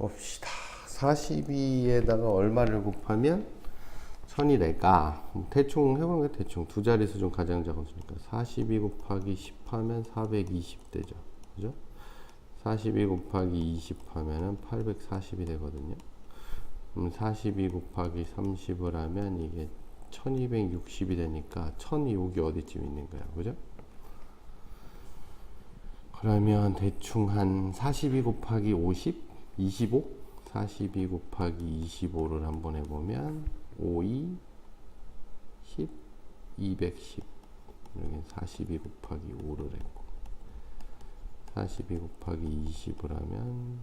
봅시다. 42에다가 얼마를 곱하면 1000이 될까? 대충 해보는 게 대충 두 자릿수 중 가장 작은 수니까 42 곱하기 10 하면 420 되죠. 그죠? 42 곱하기 20 하면은 840이 되거든요. 그럼 42 곱하기 30을 하면 이게 1260이 되니까 1000이 여기 어디쯤 있는 거야. 그죠? 그러면 대충 한 42 곱하기 50? 25? 42 곱하기 25를 한번 해보면 5, 2, 10, 210 여기 42 곱하기 5를 했고 42 곱하기 20을 하면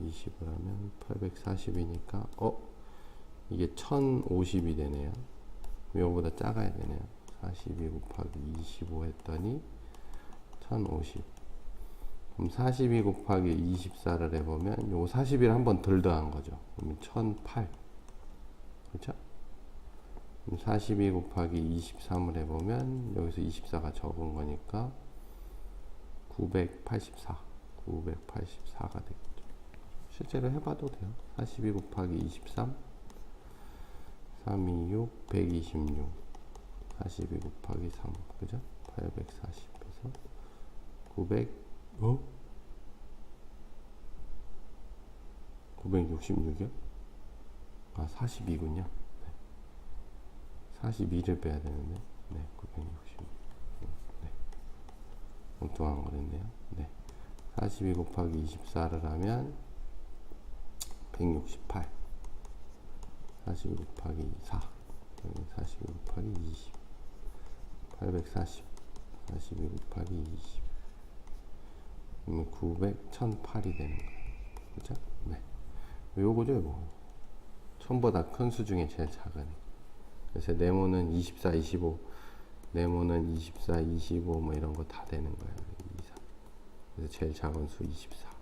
20을 하면 840이니까 어? 이게 1050이 되네요 이거보다 작아야 되네요 42 곱하기 25 했더니 1050 그럼 42 곱하기 24를 해보면 요거 40을 한번 덜 더한 거죠. 그러면 1008. 그렇죠? 그럼 42 곱하기 23을 해보면 여기서 24가 적은 거니까 984. 984가 되겠죠. 실제로 해봐도 돼요. 42 곱하기 23. 326, 126. 42 곱하기 3. 그죠? 840에서 900 어? 966이요? 아, 42군요. 네. 42를 빼야 되는데. 네, 966. 네. 엉뚱한 거랬네요. 네. 42 곱하기 24를 하면 168. 42 곱하기 4. 42 곱하기 20. 840. 42 곱하기 20. 그러면 900, 1008이 되는 거예요. 그죠? 네. 요거죠, 요거. 1000보다 큰 수 중에 제일 작은 애. 그래서 네모는 24, 25, 네모는 24, 25 뭐 이런 거 다 되는 거예요. 24. 그래서 제일 작은 수 24.